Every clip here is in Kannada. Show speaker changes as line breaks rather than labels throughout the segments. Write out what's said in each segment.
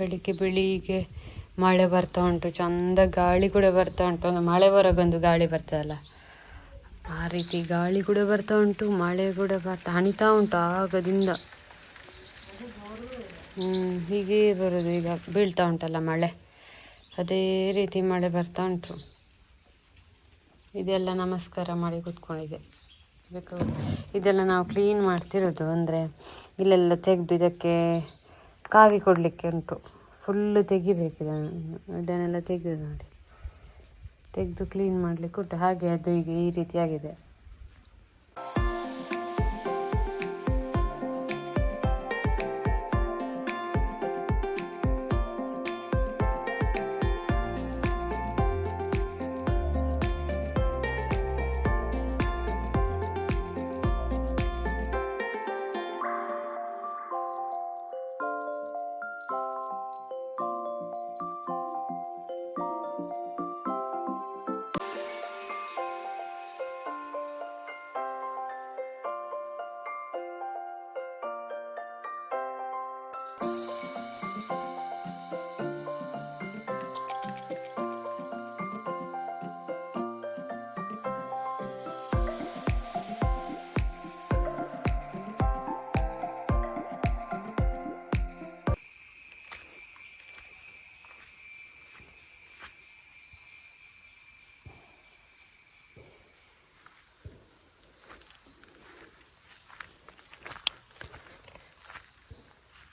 ಬೆಳಿಗ್ಗೆ ಬೆಳಿಗ್ಗೆ ಮಳೆ ಬರ್ತಾ ಉಂಟು, ಚಂದ ಗಾಳಿ ಕೂಡ ಬರ್ತಾ ಉಂಟು. ಒಂದು ಮಳೆ ಬರೋಗೊಂದು ಗಾಳಿ ಬರ್ತದಲ್ಲ? ಆ ರೀತಿ ಗಾಳಿ ಕೂಡ ಬರ್ತಾ ಉಂಟು, ಮಳೆ ಕೂಡ ಬರ್ತಾ ಹಣಿತಾ ಉಂಟು ಆಗದಿಂದ. ಹೀಗೆ ಬರೋದು ಈಗ. ಬೀಳ್ತಾ ಉಂಟಲ್ಲ ಮಳೆ? ಅದೇ ರೀತಿ ಮಳೆ ಬರ್ತಾ ಉಂಟು. ಇದೆಲ್ಲ ನಮಸ್ಕಾರ ಮಾಡಿ ಕೂತ್ಕೊಂಡಿದೆ. ಬೇಕು ಇದೆಲ್ಲ ನಾವು ಕ್ಲೀನ್ ಮಾಡ್ತಿರೋದು ಅಂದರೆ ಇಲ್ಲೆಲ್ಲ ತೆಗೆದು ಇದಕ್ಕೆ ಕಾವಿ ಕೊಡಲಿಕ್ಕೆ ಉಂಟು. ಫುಲ್ಲು ತೆಗಿಬೇಕು ಇದನ್ನು ಇದನ್ನೆಲ್ಲ ತೆಗೆಯೋದು ನೋಡಿ. ತೆಗೆದು ಕ್ಲೀನ್ ಮಾಡಲಿಕ್ಕೆ ಉಂಟು. ಹಾಗೆ ಅದು ಈಗ ಈ ರೀತಿಯಾಗಿದೆ.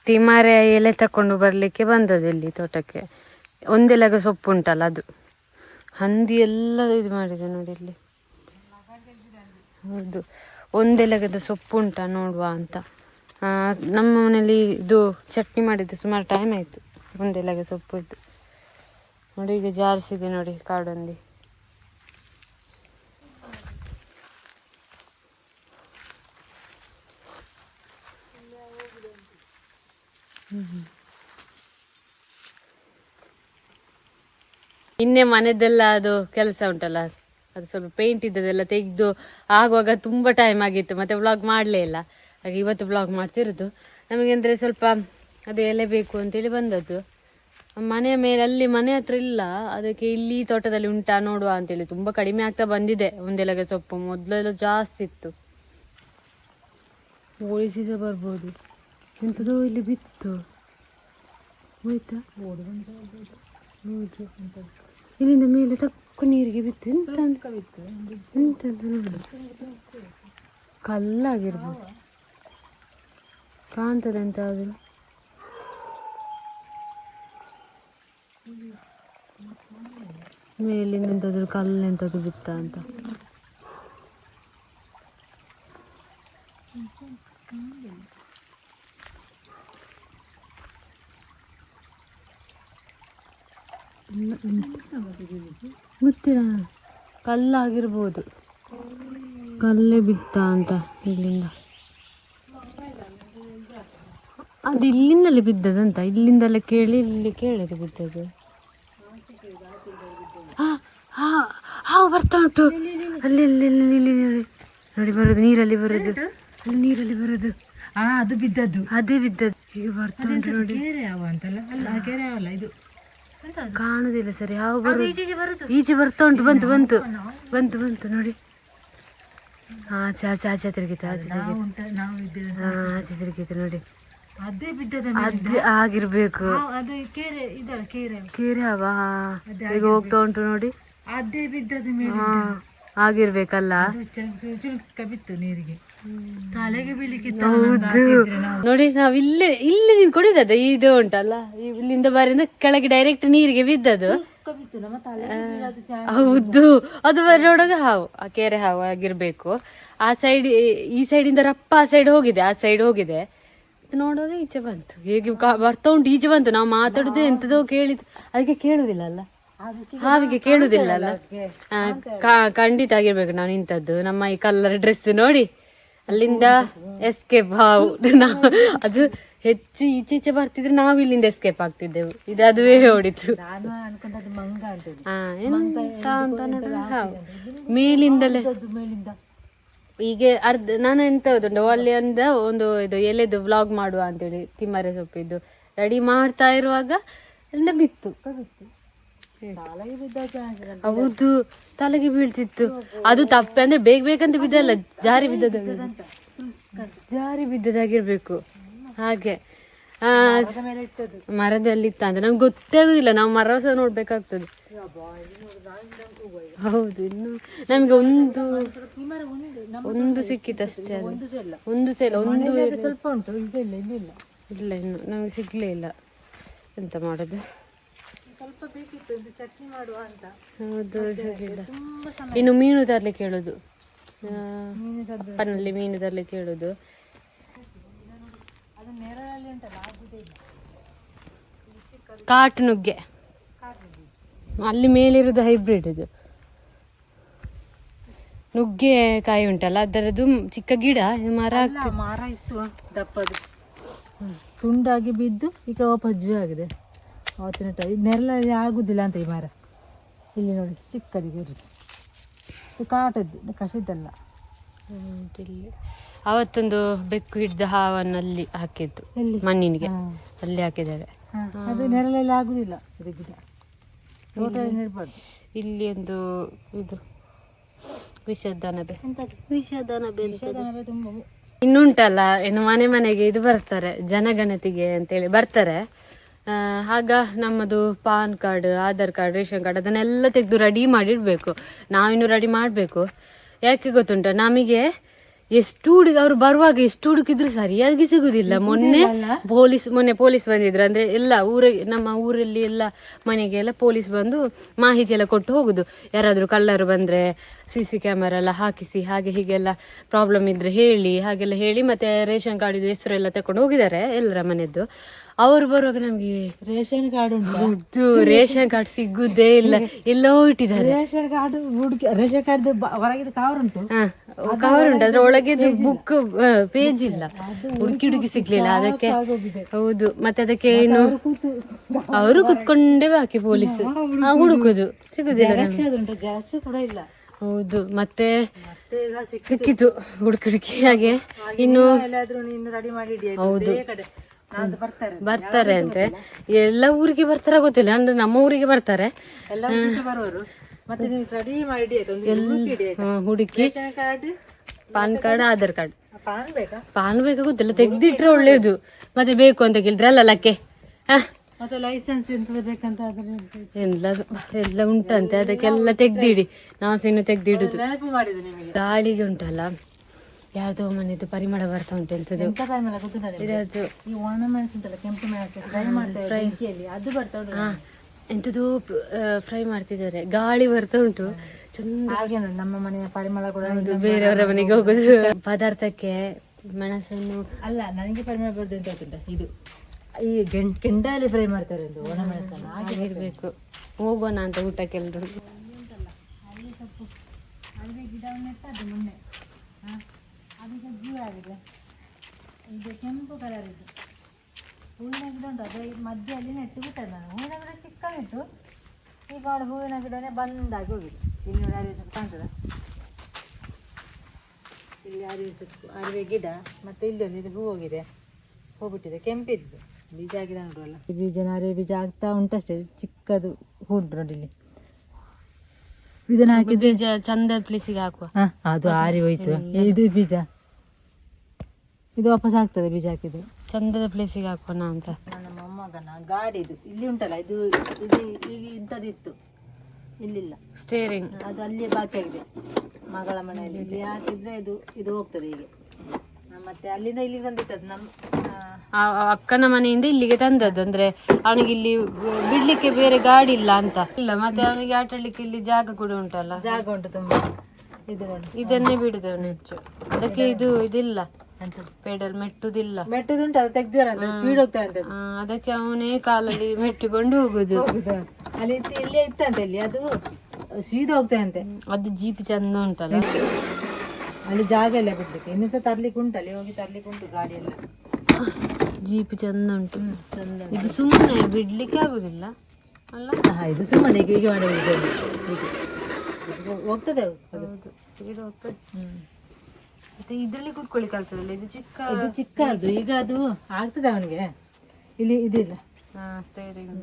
ತಿಮಾರೆ ಎಲೆ ತಕೊಂಡು ಬರಲಿಕ್ಕೆ ಬಂದದ್ದು ಇಲ್ಲಿ ತೋಟಕ್ಕೆ. ಒಂದೆಲಗ ಸೊಪ್ಪು ಉಂಟಲ್ಲ ಅದು. ಹಂದಿ ಎಲ್ಲ ಇದು ಮಾಡಿದೆ ನೋಡಿ ಇಲ್ಲಿ. ಹೌದು. ಒಂದೆಲಗದ ಸೊಪ್ಪು ಉಂಟಾ ನೋಡುವ ಅಂತ. ನಮ್ಮ ಮನೇಲಿ ಇದು ಚಟ್ನಿ ಮಾಡಿದ್ದು ಸುಮಾರು ಟೈಮ್ ಆಯಿತು. ಒಂದೆಲಗ ಸೊಪ್ಪು ಇದ್ದು. ನೋಡಿ ಈಗ ಜಾರಿಸಿದೆ ನೋಡಿ ಕಾಡೊಂದಿ. ನಿನ್ನೆ ಮನೆದೆಲ್ಲ ಅದು ಕೆಲಸ ಉಂಟಲ್ಲ, ಅದು ಸ್ವಲ್ಪ ಪೇಂಟ್ ಇದ್ದದೆಲ್ಲ ತೆಗೆದು ಆಗುವಾಗ ತುಂಬ ಟೈಮ್ ಆಗಿತ್ತು, ಮತ್ತೆ ಬ್ಲಾಗ್ ಮಾಡಲೇ ಇಲ್ಲ. ಹಾಗೆ ಇವತ್ತು ಬ್ಲಾಗ್ ಮಾಡ್ತಿರೋದು. ನಮಗೆ ಅಂದರೆ ಸ್ವಲ್ಪ ಅದು ಎಲೆ ಬೇಕು ಅಂತೇಳಿ ಬಂದದ್ದು. ಮನೆಯ ಮೇಲೆ ಅಲ್ಲಿ ಮನೆ ಹತ್ರ ಇಲ್ಲ, ಅದಕ್ಕೆ ಇಲ್ಲಿ ತೋಟದಲ್ಲಿ ಉಂಟಾ ನೋಡುವ ಅಂತೇಳಿ ತುಂಬ ಕಡಿಮೆ ಆಗ್ತಾ ಬಂದಿದೆ, ಒಂದೆಲಗ ಸೊಪ್ಪು ಮೊದಲೆಲ್ಲ ಜಾಸ್ತಿ ಇತ್ತು. ಉಳಿಸಿ ಸಹ ಬರ್ಬೋದು. ಎಂಥದೋ ಇಲ್ಲಿ ಬಿತ್ತು. ಹೋಯ್ತಾ? ಇಲ್ಲಿಂದ ಮೇಲೆ ತಕ್ಕು ನೀರಿಗೆ ಬಿತ್ತು. ಎಂತ ಎಂತ ನೋಡು. ಕಲ್ಲಾಗಿರ್ಬೋದು. ಕಾಣ್ತದೆ ಅಂತ ಆದರೂ ಮೇಲಿಂದ ಎಂತಾದ್ರು ಕಲ್ಲು ಎಂತದ್ದು ಬಿತ್ತ ಅಂತ ಇಲ್ಲ, ಎಂತ? ಗೊತ್ತಿಲ್ಲ. ಕಲ್ಲಾಗಿರ್ಬೋದು. ಕಲ್ಲೇ ಬಿತ್ತ ಅಂತ ಇಲ್ಲಿಂದ. ಅದು ಇಲ್ಲಿಂದಲೇ ಬಿದ್ದದಂತ? ಇಲ್ಲಿಂದಲೇ ಕೇಳಿ ಇಲ್ಲಿ ಕೇಳಿದ್ದು ಬಿದ್ದದ್ದು. ಹಾ ಹಾವು ಬರ್ತಾ ಉಂಟು. ಅಲ್ಲಿ ಅಲ್ಲಿ ಅಲ್ಲಿ ಇಲ್ಲಿ ನೋಡಿ ನೋಡಿ ಬರೋದು ನೀರಲ್ಲಿ ಬರೋದು. ಅಲ್ಲಿ ನೀರಲ್ಲಿ ಬರೋದು.
ಹಾ ಅದು ಬಿದ್ದದ್ದು.
ಅದೇ ಬಿದ್ದದ್ದು. ಈಗ ಬರ್ತಾ ಉಂಟು ನೋಡಿ.
ಕೆರೆ ಯಾವ ಅಂತಲ್ಲ? ಅಲ್ಲ ಇದು.
ಕಾಣುದಿಲ್ಲ ಸರಿ ಯಾವ ಬರೋದು? ಈಚೆ ಬರ್ತಾ ಉಂಟು ಬಂತು ಬಂತು. ಬಂತು ಬಂತು ನೋಡಿ. ಹಾ ಆಚೆ ಆಚೆ ಆಚೆ ತಿರುಗಿತು ಆಚೆ ತಿರುಗಿತು. ಆಚೆ ತಿರುಗಿತು ನೋಡಿ.
ಅದೇ ಬಿದ್ದದ
ಅದೇ ಆಗಿರ್ಬೇಕು.
ಕೆರೆ ಇದಲ್ಲ ಕೆರೆ.
ಕೇರಿ ಹಾವ. ಈಗ ಹೋಗ್ತಾ ಉಂಟು ನೋಡಿ.
ಅದೇ ಬಿದ್ದದ ಮೇಲೆ
ಆಗಿರ್ಬೇಕಲ್ಲ?
ಬಿತ್ತು ನೀರಿಗೆ. ತಲೆಗೆ
ನೋಡಿ ನಾವ್ ಇಲ್ಲೇ ಇಲ್ಲಿ ನೀನ್ ಕುಡಿದದ ಇದು ಉಂಟಲ್ಲ? ಇಲ್ಲಿಂದ ಬಾರಿಂದ ಕೆಳಗೆ ಡೈರೆಕ್ಟ್ ನೀರಿಗೆ ಬಿದ್ದದು ಹೌದು. ಅದು ಬರೋಡಗ ಹಾವು ಆ ಕೆರೆ ಹಾವು ಆಗಿರ್ಬೇಕು. ಆ ಸೈಡ್ ಈ ಸೈಡಿಂದ ರಪ್ಪ ಆ ಸೈಡ್ ಹೋಗಿದೆ ಆ ಸೈಡ್ ಹೋಗಿದೆ. ನೋಡುವಾಗ ಈಚೆ ಬಂತು. ಹೇಗೆ ಕಾ- ಬರ್ತಾ ಉಂಟು ಈಚೆ ಬಂತು. ನಾವು ಮಾತಾಡುದು ಎಂತದೋ ಕೇಳಿದ್ ಅದಕ್ಕೆ ಕೇಳುದಿಲ್ಲ ಅಲ್ಲ? ಹಾವಿಗೆ ಕೇಳುದಿಲ್ಲ ಅಲ್ಲ ಖಂಡಿತ ಆಗಿರ್ಬೇಕು ನಾನು ಇಂಥದ್ದು ನಮ್ಮ ಈ ಕಲರ್ ಡ್ರೆಸ್ ನೋಡಿ ಅಲ್ಲಿಂದ ಎಸ್ಕೇಪ್ ಹಾವು. ನಾವು ಅದು ಹೆಚ್ಚು ಈಚೆ ಈಚೆ ಬರ್ತಿದ್ರೆ ನಾವು ಇಲ್ಲಿಂದ ಎಸ್ಕೇಪ್ ಆಗ್ತಿದ್ದೆವು. ಇದು ಅದುವೇ ಹಾವು. ಮೇಲಿಂದಲೇ. ಈಗ ಅರ್ಧ ನಾನು ಎಂತ ಹೌದುಂಟು ಅಲ್ಲಿ ಅಂದ ಒಂದು ಇದು ಎಲೆದು ವ್ಲಾಗ್ ಮಾಡುವ ಅಂತೇಳಿ ತಿಮ್ಮರೆ ಸೊಪ್ಪಿದ್ದು. ರೆಡಿ ಮಾಡ್ತಾ ಇರುವಾಗ ಅಲ್ಲಿಂದ ಬಿತ್ತು. ಹೌದು ತಲೆಗೆ ಬೀಳ್ತಿತ್ತು. ಅದು ತಪ್ಪೆ ಅಂದ್ರೆ ಬೇಗ ಬೇಕಂತ ಬಿದ್ದಲ್ಲ ಜಾರಿ ಬಿದ್ದದ ಜಾರಿ ಬಿದ್ದದಾಗಿರ್ಬೇಕು ಹಾಗೆ. ಮರದಲ್ಲಿ ಇತ್ತ ಅಂದ್ರೆ ನಮ್ಗೆ ಗೊತ್ತೇ ಆಗುದಿಲ್ಲ ನಾವು ಮರ ಸಹ ನೋಡ್ಬೇಕಾಗ್ತದೆ. ಹೌದು ಇನ್ನು ನಮ್ಗೆ ಒಂದು
ಒಂದು
ಸಿಕ್ಕಿತಷ್ಟೇ ಅದು.
ಒಂದು
ಸೇಲ ಒಂದು
ಸ್ವಲ್ಪ ಉಂಟು.
ಇಲ್ಲ ಇನ್ನು ನಮಗೆ ಸಿಗ್ಲೇ ಇಲ್ಲ. ಎಂತ ಮಾಡೋದು?
ಸ್ವಲ್ಪ ಬೇಕಿತ್ತು ಚಟ್ನಿ ಮಾಡುವ ಅಂತ.
ಹೌದು ಸಿಗ್ಲಿಲ್ಲ
ತುಂಬಾ ಸಮಯ
ಇನ್ನು ಮೀನು ತರ್ಲಿಕ್ಕೆ ಹೇಳೋದು. ಆ,
ಮೀನು ತಂದು
ಅಪ್ಪನಲ್ಲಿ ಮೀನು ತರ್ಲಿಕ್ಕೆ ಹೇಳೋದು.
ಅದು ನೆರಳಲ್ಲಿ ಉಂಟಲ್ಲ ಆಗುದೇ ಇಲ್ಲ
ಕಾಟು ನುಗ್ಗೆ. ಅಲ್ಲಿ ಮೇಲಿರುವುದು ಹೈಬ್ರಿಡ್ ಇದು. ನುಗ್ಗೆ ಕಾಯಿ ಉಂಟಲ್ಲ ಅದರದ್ದು ಚಿಕ್ಕ ಗಿಡ ಇದು ಮರ
ಅಲ್ಲ ಮರ ಇತ್ತು ದಪ್ಪದು. ತುಂಡಾಗಿ ಬಿದ್ದು ಈಗ ವಾಪಸ್ ಜೀವ ಆಗಿದೆ. ಅವತ್ತಿನ ಟೈ ನೆರಳಲ್ಲಿ ಆಗುದಿಲ್ಲ ಅಂತ ಈ ಮರ. ಇಲ್ಲಿ ನೋಡಿ ಚಿಕ್ಕದಿಗೆ ಇರುತ್ತೆ ಇದು ಕಾಟದ್ದು ಕಸಿದ್ದಲ್ಲ
ಇಲ್ಲಿ. ಅವತ್ತೊಂದು ಬೆಕ್ಕು ಹಿಡಿದ ಹಾವನ್ನು ಅಲ್ಲಿ ಹಾಕಿದ್ದು? ಮಣ್ಣಿನಿಗೆ. ಅಲ್ಲಿ ಹಾಕಿದ್ದಾರೆ.
ಅದು ನೆರಳಲ್ಲಿ ಆಗುದಿಲ್ಲ ಇದು ಗಿಡ. ತೋಟದಲ್ಲಿ ನೆಡ್ಬಾರ್ದು.
ಇಲ್ಲಿ ಒಂದು ಇದು ವಿಷದನಬೆ ವಿಷದನಬೆ
ವಿಷದನಬೆ ತುಂಬ
ಇನ್ನುಂಟಲ್ಲ ಏನು ಮನೆ ಮನೆಗೆ ಇದು ಬರ್ತಾರೆ ಜನಗಣತಿಗೆ ಅಂತೇಳಿ ಬರ್ತಾರೆ. ಆಗ ನಮ್ಮದು PAN card Aadhaar card ration card ಅದನ್ನೆಲ್ಲ ತೆಗೆದು ರೆಡಿ ಮಾಡಿಡಬೇಕು. ನಾವಿನ್ನು ರೆಡಿ ಮಾಡಬೇಕು. ಯಾಕೆ ಗೊತ್ತುಂಟ? ನಮಗೆ ಎಷ್ಟು ಹುಡುಗ ಅವ್ರು ಬರುವಾಗ ಎಷ್ಟು ಹುಡುಕಿದ್ರು ಸರಿಯಾಗಿ ಸಿಗುದಿಲ್ಲ. ಮೊನ್ನೆ ಪೊಲೀಸ್ ಮೊನ್ನೆ ಪೊಲೀಸ್ ಬಂದಿದ್ರು. ಅಂದ್ರೆ ಎಲ್ಲ ಊರಿಗೆ ನಮ್ಮ ಊರಲ್ಲಿ ಎಲ್ಲ ಮನೆಗೆ ಎಲ್ಲ ಪೊಲೀಸ್ ಬಂದು ಮಾಹಿತಿ ಎಲ್ಲ ಕೊಟ್ಟು ಹೋಗುದು. ಯಾರಾದ್ರೂ ಕಳ್ಳರು ಬಂದ್ರೆ ಸಿ ಸಿ ಕ್ಯಾಮರಾ ಎಲ್ಲ ಹಾಕಿಸಿ ಹಾಗೆ ಹೀಗೆಲ್ಲ ಪ್ರಾಬ್ಲಮ್ ಇದ್ರೆ ಹೇಳಿ ಹಾಗೆಲ್ಲ ಹೇಳಿ ಮತ್ತೆ ರೇಷನ್ ಕಾರ್ಡ್ ಹೆಸರೆಲ್ಲ ತಕೊಂಡು ಹೋಗಿದ್ದಾರೆ ಎಲ್ಲರ ಮನೆದ್ದು. ಅವರು ಬರುವಾಗ ನಮ್ಗೆ
ರೇಷನ್ ಕಾರ್ಡ್ ಉಂಟು?
ಹೌದು ರೇಷನ್ ಕಾರ್ಡ್ ಸಿಗುದೇ ಇಲ್ಲ. ಎಲ್ಲೋ ಇಟ್ಟಿದ್ದಾರೆ
ರೇಷನ್ ಕಾರ್ಡ್ ಹುಡುಕಿ ರೇಷನ್ ಕಾರ್ಡ್ ಹೊರಗಿದ ಕವರ್ ಉಂಟು?
ಕವರ್ ಉಂಟು. ಅದ್ರ ಒಳಗೆ ಬುಕ್ ಪೇಜ್ ಇಲ್ಲ. ಹುಡುಕಿ ಹುಡುಕಿ ಸಿಗ್ಲಿಲ್ಲ. ಅದಕ್ಕೆ ಹೌದು. ಮತ್ತೆ ಅದಕ್ಕೆ
ಏನು?
ಅವರು ಕುತ್ಕೊಂಡೇ ಬಾಕಿ ಪೊಲೀಸ್. ಹುಡುಕುದು. ಸಿಗುದಿಲ್ಲ ಹೌದು. ಮತ್ತೆ ಸಿಕ್ಕಿತು. ಹುಡುಕಿ ಹುಡುಕಿ ಹಾಗೆ. ಇನ್ನು
ಎಲ್ಲಾದ್ರೂ ಬರ್ತಾರೆ?
ಅಂತೆ. ಎಲ್ಲ ಊರಿಗೆ ಬರ್ತಾರ ಗೊತ್ತಿಲ್ಲ. ಅಂದ್ರೆ ನಮ್ಮ ಊರಿಗೆ ಬರ್ತಾರೆ.
ಹುಡುಕಿ
PAN card Aadhaar card.
PAN ಬೇಕಾ?
ಗೊತ್ತಿಲ್ಲ. ತೆಗ್ದಿಟ್ರೆ ಒಳ್ಳೇದು. ಮತ್ತೆ ಬೇಕು ಅಂತ ಕೇಳಿದ್ರೆ ಅಲ್ಲ ಲಕ್ಕೆ ಹ.
ಮತ್ತೆ ಲೈಸೆನ್ಸ್ ಎಂತ ಬೇಕಂತ ಅದ್ರ
ಎಲ್ಲ ಎಲ್ಲ ಉಂಟಂತೆ. ಅದಕ್ಕೆಲ್ಲ ತೆಗ್ದಿಡಿ. ನಾವು ಸಹ ಇನ್ನು ತೆಗ್ದಿಡುದು. ದಾಳಿಗೆ ಉಂಟಲ್ಲ? ಯಾರ್ದೋ ಮನೆದು ಪರಿಮಳ ಬರ್ತಾ ಉಂಟು ಎಂತದು?
ಎಂತ ಪರಿಮಳ ಗೊತ್ತಿಲ್ಲ ನಿಮ್ಗೆ?
ಇದದು
ಈ ಒಣ ಮೆಣಸು ಉಂಟಲ್ಲ ಕೆಂಪು ಮೆಣಸು ಫ್ರೈ ಮಾಡ್ತಾರೆ ಬೆಂಕಿಯಲ್ಲಿ ಅದು ಬರ್ತಾ ಉಂಟು.
ಹಾ ಎಂತದೋ ಫ್ರೈ ಮಾಡ್ತಿದ್ದಾರೆ. ಗಾಳಿ ಬರ್ತಾ ಉಂಟು. ಚಂದ
ಹಾಗೆ ನಮ್ಮ ಮನೆಯ ಪರಿಮಳ ಕೂಡ
ಇದು ಬೇರೆಯವರ ಮನೆಗೆ ಹೋಗುದು. ಪದಾರ್ಥಕ್ಕೆ ಮೆಣಸನ್ನು
ಅಲ್ಲ ನನಗೆ ಪರಿಮಳ ಬರ್ತದೆ ಅಂತ ಗೊತ್ತುಂಟ? ಇದು. ಈ ಗೆಂಡ್ ಕೆಂಡಲ್ಲಿ ಫ್ರೈ ಮಾಡ್ತಾರೆ ಒಂದು ಒಣ ಮೆಣಸನ್ನು. ಹಾಗೆ
ಇರ್ಬೇಕು. ಹೋಗೋಣ ಅಂತ
ಅದೇ ಗಿಡವನ್ನು ನೆಟ್ಟದ್ದು ಮೊನ್ನೆ. ಅದಕ್ಕೆ ಜೀವ ಆಗಿದೆ. ಇದು ಕೆಂಪು ಕಲರ್ ಇದು. ಹೂವಿನ ಗಿಡ ಉಂಟು ಅದೇ ಮಧ್ಯದಲ್ಲಿ ನೆಟ್ಟು ಬಿಟ್ಟದ್ದು ನಾನು. ಹೂವಿನ ಗಿಡ ಚಿಕ್ಕದಿತ್ತು. ಈಗ ಅವಳು ಹೂವಿನ ಗಿಡನೇ ಬಂದಾಗಿ ಹೋಗಿದೆ. ಅರಿವೆ ಸೊಪ್ಪು ಕಾಣ್ತದ? ಇಲ್ಲಿ ಅರಿವೆ ಸೊಪ್ಪು ಅರಿವೆ ಗಿಡ ಮತ್ತೆ ಇಲ್ಲಿ ಒಂದು ಇದು ಹೂ ಹೋಗಿದೆ. ಹೋಗ್ಬಿಟ್ಟಿದೆ. ಕೆಂಪಿದ್ದು. ಬೀಜ ಆಗಿದೆ ನೋಡುವಲ್ಲ. ಈ ಬೀಜನ ಅರಿವೆ ಬೀಜ ಆಗ್ತಾ ಉಂಟಷ್ಟೇ ಚಿಕ್ಕದು ಹೂ ಉಂಟು ನೋಡಿ ಇಲ್ಲಿ. ಇದನ್ನ ಹಾಕಿ
ಬೀಜ ಚಂದ ಪ್ಲೇಸಿಗೆ ಹಾಕುವ.
ಹಾ ಅದು ಆರಿ ಹೋಯ್ತು. ಇದು ಬೀಜ. ಇದು ವಾಪಸ್ ಆಗ್ತದೆ ಬೀಜ ಹಾಕಿದ್ರೆ.
ಚಂದದ ಪ್ಲೇಸಿಗೆ ಹಾಕೋಣ ಅಂತ.
ನನ್ನ ಮೊಮ್ಮಗನ ಗಾಡಿ ಇದು. ಇಲ್ಲಿ ಉಂಟಲ್ಲ ಇದು ಇದು ಇಲ್ಲಿ ಇಂಥದ್ದಿತ್ತು ಇಲ್ಲಿಲ್ಲ.
ಸ್ಟೇರಿಂಗ್
ಅದು ಅಲ್ಲಿಯೇ ಬಾಕಿ ಆಗಿದೆ. ಮಗಳ ಮನೆಯಲ್ಲಿ. ಇಲ್ಲಿ ಹಾಕಿದ್ರೆ ಇದು ಇದು ಹೋಗ್ತದೆ ಹೀಗೆ. ಮತ್ತೆ ಅಲ್ಲಿಂದ ಇಲ್ಲಿಗೆ ತಂದಿತ್ತದು ನಮ್ಮ
ಅಕ್ಕನ ಮನೆಯಿಂದ ಇಲ್ಲಿಗೆ ತಂದದ್ದು. ಅಂದ್ರೆ ಅವನಿಗೆ ಇಲ್ಲಿ ಬಿಡ್ಲಿಕ್ಕೆ ಬೇರೆ ಗಾಡಿ ಇಲ್ಲ ಅಂತ. ಇಲ್ಲ ಮತ್ತೆ ಅವನಿಗೆ ಆಟಾಡ್ಲಿಕ್ಕೆ ಇಲ್ಲಿ ಜಾಗ ಕೂಡ ಉಂಟಲ್ಲ.
ಜಾಗ ಉಂಟು ತುಂಬಾ.
ಇದನ್ನೇ ಬಿಡುದು ಅವನು ಹೆಚ್ಚು. ಅದಕ್ಕೆ ಇದು ಇದಿಲ್ಲ. ಪೆಡಲ್ ಮೆಟ್ಟುದಿಲ್ಲ.
ಮೆಟ್ಟುದುಂಟು ಅದು ತೆಗ್ದಿರಂತೆ ಸ್ಪೀಡ್ ಹೋಗ್ತಾ ಅಂತ.
ಅದಕ್ಕೆ ಅವನೇ ಕಾಲಲ್ಲಿ ಮೆಟ್ಟಿಕೊಂಡು ಹೋಗುದು.
ಅಲ್ಲಿ ಇಲ್ಲೇ ಇತ್ತಂತೆ ಇಲ್ಲಿ ಅದು ಸೀದಾ ಹೋಗ್ತಾ ಅಂತೆ.
ಅದು ಜೀಪ್ ಚಂದ ಉಂಟಲ್ಲ.
ಅಲ್ಲಿ ಜಾಗ ಎಲ್ಲ ಬಿಡ್ಲಿಕ್ಕೆ ಇನ್ನು ಸಹ ತರ್ಲಿಕ್ಕೆ ಉಂಟು ಅಲ್ಲಿ ಹೋಗಿ ತರ್ಲಿಕ್ಕೆ ಉಂಟು ಗಾಡಿ ಎಲ್ಲ.
ಜೀಪ್ ಚಂದ ಉಂಟು. ಇದು ಸುಮ್ಮನೆ ಬಿಡ್ಲಿಕ್ಕೆ ಆಗುದಿಲ್ಲ. ಅಲ್ಲ?
ಹಾ ಇದು ಸುಮ್ಮನೆ ಹೀಗೆ ಮಾಡಿ ಹೋಗ್ತದೆ ಅದು.
ಹೌದು ಇದು ಹೋಗ್ತದೆ.
ಹ್ಮ್.
ಮತ್ತೆ ಇದರಲ್ಲಿ ಕೂತ್ಕೊಳ್ಳಿಕ್ಕೆ ಆಗ್ತದಲ್ಲ ಇದು ಚಿಕ್ಕ
ಇದು ಚಿಕ್ಕದು. ಈಗ ಅದು ಆಗ್ತದೆ ಅವನಿಗೆ. ಇಲ್ಲಿ ಇದಿಲ್ಲ.
ಸ್ಟೇರಿಂಗ್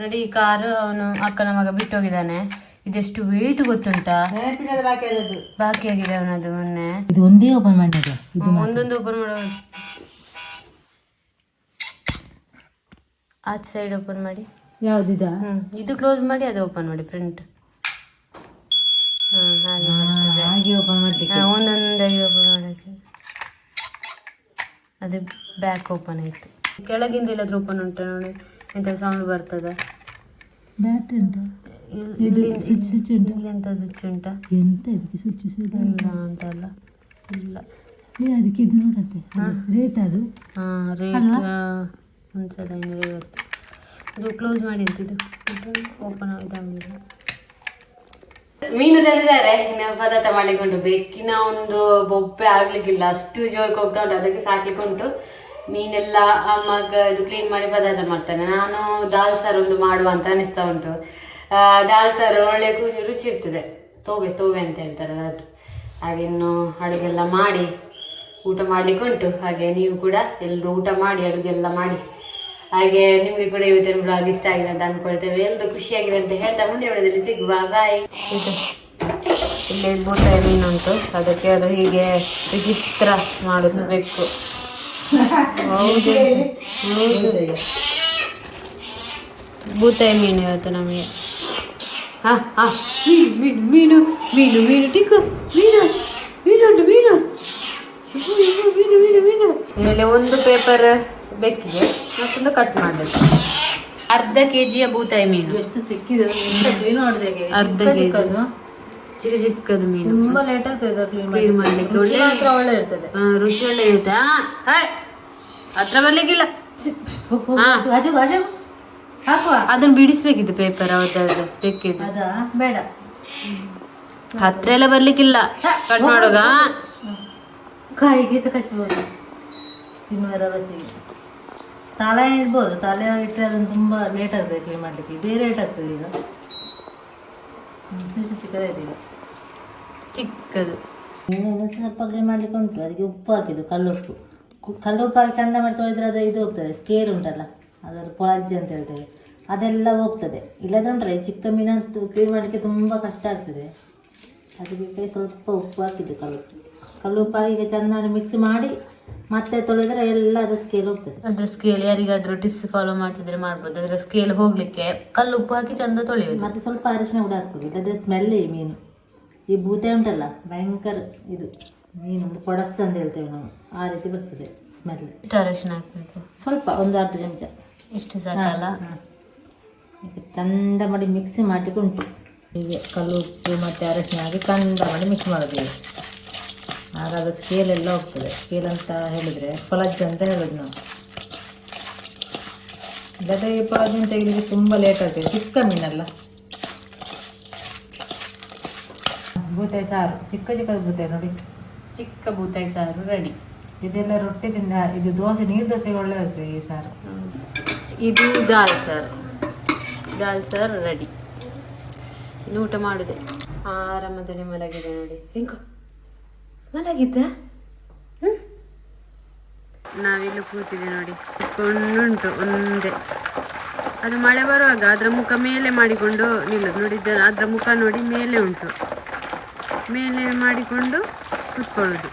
ನೋಡಿ ಈ ಕಾರು ಅವನು ಅಕ್ಕನ ಮಗ ಬಿಟ್ಟು ಹೋಗಿದ್ದಾನೆ ಇದೆಷ್ಟು ವೇಟ್ ಗೊತ್ತುಂಟಾ?
ಬಾಕಿ
ಆಗಿದೆ ಅವನದು ಮೊನ್ನೆ.
ಇದು ಒಂದೇ ಓಪನ್ ಮಾಡಿದೆ.
ಒಂದೊಂದು ಓಪನ್ ಮಾಡೋ ಆಚೆ ಸೈಡ್ ಓಪನ್ ಮಾಡಿ.
ಯಾವ್ದಿದ?
ಇದು ಕ್ಲೋಸ್ ಮಾಡಿ ಅದು ಓಪನ್ ಮಾಡಿ ಹ್ಮ್ ಹಾಗೆ
ಓಪನ್ ಮಾಡ್ಲಿಕ್ಕೆ.
ಒಂದೊಂದಾಗಿ ಓಪನ್ ಮಾಡಕ್ಕೆ. ಅದು ಬ್ಯಾಕ್ ಓಪನ್ ಆಯ್ತು. ಕೆಳಗಿಂದ ಎಲ್ಲಾದ್ರೂ ಓಪನ್ ಉಂಟು ನೋಡಿ? ಎಂತ ಸೌಂಡ್ ಬರ್ತದ?
ಬ್ಯಾಟ್ರಿ ಉಂಟು?
ಇಲ್ಲಿ
ಸ್ವಿಚ್ ಸ್ವಿಚ್ ಉಂಟು?
ಇಲ್ಲಿ ಎಂತ ಸ್ವಿಚ್ ಉಂಟಾ?
ಎಂತ ಇದಕ್ಕೆ ಸ್ವಿಚ್
ಇಲ್ಲ. ಅಂತಲ್ಲ ಇಲ್ಲ.
ಏ ಅದಕ್ಕೆ ಇದು ನೋಡತ್ತೆ. ರೇಟ್ ಅದು
ಹಾಂ ರೇಟ್ ಒಂದು ಸಾವಿರದ ಐನೂರ ಐವತ್ತು ಇದು ಕ್ಲೋಸ್ ಮಾಡಿ ಅಂತಿದ್ದು ಓಪನ್ ಇದಾಗಿಲ್ಲ ಮೀನು ತಂದಿದ್ದಾರೆ ಇನ್ನು ಪದಾರ್ಥ ಮಾಡಿಕೊಂಡು ಬೆಕ್ಕಿನ ಒಂದು ಬೊಬ್ಬೆ ಆಗ್ಲಿಕ್ಕಿಲ್ಲ. ಅಷ್ಟು ಜೋರ್ಗೆ ಹೋಗ್ತಾ ಉಂಟು. ಅದಕ್ಕೆ ಸಾಕ್ಲಿಕ್ಕೆ ಉಂಟು. ಮೀನೆಲ್ಲ ಅಮ್ಮಗ ಇದು ಕ್ಲೀನ್ ಮಾಡಿ ಪದಾರ್ಥ ಮಾಡ್ತಾನೆ. ನಾನು ದಾಲ್ ಸಾರು ಒಂದು ಮಾಡುವ ಅಂತ ಅನಿಸ್ತಾ ಉಂಟು. ದಾಲ್ ಸಾರು ಒಳ್ಳೆ ರುಚಿ ಇರ್ತದೆ. ತೋವೆ ತೋವೆ ಅಂತ ಹೇಳ್ತಾರೆ ಅದು. ಹಾಗೆ ಇನ್ನು ಅಡುಗೆಲ್ಲ ಮಾಡಿ ಊಟ ಮಾಡ್ಲಿಕ್ಕೆ ಉಂಟು. ಹಾಗೆ ನೀವು ಕೂಡ ಎಲ್ಲರೂ ಊಟ ಮಾಡಿ, ಅಡುಗೆಲ್ಲ ಮಾಡಿ. ಹಾಗೆ ನಿಮಗೆ ಕೂಡ ಇವತ್ತಿನ ಬ್ಲಾಗ್ ಇಷ್ಟ ಆಗಿದೆ ಅಂತ ಅನ್ಕೊಳ್ತೇವೆ. ಎಲ್ಲರೂ ಖುಷಿಯಾಗಿದೆ ಅಂತ ಹೇಳ್ತಾ ಮುಂದೆ ವಿಡಿಯೋದಲ್ಲಿ ಸಿಗುವ. ಬಾಯ್ ಇಲ್ಲಿ ಬೂತಾಯಿ ಮೀನು ಉಂಟು. ಅದಕ್ಕೆ ಅದು ಹೀಗೆ ವಿಚಿತ್ರ ಮಾಡುದು ಬೇಕು ಹೌದು. ಹೌದು. ಬೂತಾಯಿ ಮೀನು ಇವತ್ತು ನಮಗೆ. ಹಾ ಹಾ. ಮೀನು ಮೀನು ಮೀನು ಮೀನು, ಟಿಕ್ಕು. ಮೀನು ಮೀನು ಉಂಟು, ಮೀನು. ಮೀನು ಮೀನು ಮೀನು ಮೀನು. ಇದರಲ್ಲಿ ಒಂದು ಪೇಪರ್ ಬೇಕಿದೆ. ಮತ್ತೊಂದು ಕಟ್ ಮಾಡಬೇಕು ಅರ್ಧ ಕೆ ಜಿಯ ಬೂತಾಯಿ ಮೀನು.
ಎಷ್ಟು ಸಿಕ್ಕಿದೆ? ಕ್ಲೀನ್ ಮಾಡಿದೆ
ಅರ್ಧ ಕೆಜಿ. ಚಿಕ್ಕ ಚಿಕ್ಕದು ಮೀನು.
ತುಂಬಾ ಲೇಟ್ ಆಗ್ತದೆ ಕ್ಲೀನ್
ಮಾಡ್ಲಿಕ್ಕೆ ಒಳ್ಳೆ
ಮಾತ್ರ ಒಳ್ಳೆ ಇರ್ತದೆ.
ರುಚಿ ಒಳ್ಳೆ ಇರುತ್ತೆ. ಹತ್ರ ಬರ್ಲಿಕ್ಕಿಲ್ಲ. ಅದನ್ನ ಬಿಡಿಸ್ಬೇಕಿತ್ತು ಪೇಪರ್ ಅವತ್ತದು ಬೇಕಿದ್ದು
ಬೇಡ.
ಹತ್ರ ಎಲ್ಲ ಬರ್ಲಿಕ್ಕಿಲ್ಲ. ಕಟ್ ಮಾಡುವಾಗ.
ಕಾಯಿಗೆ ಸಹ ಕಚ್ಚಬಹುದು ತಿನ್ನುವ ರವಸಿಗೆ. ತಲೆ ಇರ್ಬೋದು ತಲೆ ಇಟ್ಟರೆ ಅದನ್ನು ತುಂಬ ಲೇಟ್ ಆಗ್ತದೆ ಕ್ಲೀನ್ ಮಾಡಲಿಕ್ಕೆ. ಇದೇ ಲೇಟ್ ಆಗ್ತದೆ ಈಗ. ಚಿಕ್ಕ ಚಿಕ್ಕದಾಯ್ತು ಈಗ.
ಚಿಕ್ಕದು.
ಇನ್ನೂ ಸ್ವಲ್ಪ ಕ್ಲೀನ್ ಮಾಡಲಿಕ್ಕೆ ಉಂಟು. ಅದಕ್ಕೆ ಉಪ್ಪು ಹಾಕಿದ್ದು ಕಲ್ಲುಪ್ಪು. ಕಲ್ಲು ಉಪ್ಪು ಹಾಕಿ ಚಂದ ಮಾಡಿ ತೊಳೆದ್ರೆ ಅದು ಇದು ಹೋಗ್ತದೆ. ಸ್ಕೇರ್ ಉಂಟಲ್ಲ. ಅದರ ಕೊಳಜ್ಜಿ ಅಂತ ಹೇಳ್ತೇವೆ. ಅದೆಲ್ಲ ಹೋಗ್ತದೆ. ಇಲ್ಲದ್ರೆ ಉಂಟಲ್ಲ ಈ ಚಿಕ್ಕ ಮೀನಂತೂ ಕ್ಲೀನ್ ಮಾಡಲಿಕ್ಕೆ ತುಂಬ ಕಷ್ಟ ಆಗ್ತದೆ. ಅದಕ್ಕೆ ಸ್ವಲ್ಪ ಉಪ್ಪು ಹಾಕಿದ್ದು ಕಲ್ಲುಪ್ಪು. ಕಲ್ಲುಪ್ಪು ಹಾಕಿ ಈಗ ಚಂದ ಮಾಡಿ ಮಿಕ್ಸ್ ಮಾಡಿ ಮತ್ತೆ ತೊಳೆದ್ರೆ ಎಲ್ಲ ಅದು ಸ್ಕೇಲ್ ಹೋಗ್ತದೆ.
ಅದ್ರ ಸ್ಕೇಲ್ ಯಾರಿಗಾದ್ರೂ ಟಿಪ್ಸ್ ಫಾಲೋ ಮಾಡ್ತಿದ್ರೆ ಮಾಡ್ಬೋದು. ಅದ್ರ ಸ್ಕೇಲ್ ಹೋಗ್ಲಿಕ್ಕೆ ಕಲ್ಲು ಉಪ್ಪು ಹಾಕಿ ಚಂದ ತೊಳೆಯುದು.
ಮತ್ತೆ ಸ್ವಲ್ಪ ಅರಿಶಿನ ಕೂಡ ಹಾಕ್ಬೋದು. ಇಲ್ಲದ್ರೆ ಸ್ಮೆಲ್ ಈ ಮೀನು. ಈ ಬೂತೆ ಉಂಟಲ್ಲ ಭಯಂಕರ ಇದು ಮೀನು ಒಂದು ಕೊಡಸ್ ಅಂತ ಹೇಳ್ತೇವೆ ನಾವು. ಆ ರೀತಿ ಬರ್ತದೆ ಸ್ಮೆಲ್
ಇಷ್ಟು ಅರಿಶಿನ ಹಾಕ್ಬೇಕು.
ಸ್ವಲ್ಪ ಒಂದು ಅರ್ಧ ಚಮಚ.
ಇಷ್ಟು ಸಾಕಲ್ಲ?
ಚಂದ ಮಾಡಿ ಮಿಕ್ಸಿ ಮಾಡಲಿಕ್ಕೆ ಉಂಟು. ಹೀಗೆ ಕಲ್ಲು ಉಪ್ಪು ಮತ್ತು ಅರಿಶಿನ ಹಾಕಿ ಚಂದ ಮಾಡಿ ಮಿಕ್ಸ್ ಮಾಡೋದು. ಈಗ ಆಗ ಅದು ಸ್ಕೇಲ್ ಎಲ್ಲ ಹೋಗ್ತದೆ. ಸ್ಕೇಲ್ ಅಂತ ಹೇಳಿದ್ರೆ ಫಲಜ್ ಅಂತ ಹೇಳೋದು ನಾವು. ಇಲ್ಲದೆ ಈ ತೆಗೆದ್ರೆ ತೆಗಿಲಿಕ್ಕೆ ತುಂಬ ಲೇಟ್ ಆಗ್ತದೆ. ಚಿಕ್ಕ ಮೀನಲ್ಲ. ಬೂತಾಯಿ ಸಾರು. ಚಿಕ್ಕ ಚಿಕ್ಕ ಬೂತಾಯಿ ನೋಡಿ.
ಚಿಕ್ಕ ಬೂತಾಯಿ ಸಾರು ರೆಡಿ
ಇದೆಲ್ಲ ರೊಟ್ಟಿ ತಿಂದ ಇದು ದೋಸೆ ನೀರು ದೋಸೆಗೆ ಒಳ್ಳೆದಾಗ್ತದೆ ಈ ಸಾರು.
ಇದು ದಾಲ್ ಸಾರು. ದಾಲ್ ಸಾರು ರೆಡಿ ಇನ್ನು ಊಟ ಮಾಡಿದೆ. ಆರಾಮದಲ್ಲಿ ಮಲಗಿದೆ ನೋಡಿ. ರಿಂಕು. ಮಲಗಿದ್ದ ನಾವಿಲ್ಲಿ ಕೂತಿದೆ ನೋಡಿ. ಕೊಂಡುಂಟು ಒಂದೇ. ಅದು ಮಳೆ ಬರುವಾಗ ಅದರ ಮುಖ ಮೇಲೆ ಮಾಡಿಕೊಂಡು ನಿಲ್ಲದು ನೋಡಿದ್ದ ಅದರ ಮುಖ ನೋಡಿ ಮೇಲೆ ಉಂಟು. ಮೇಲೆ ಮಾಡಿಕೊಂಡು ಕುತ್ಕೊಳ್ಳೋದು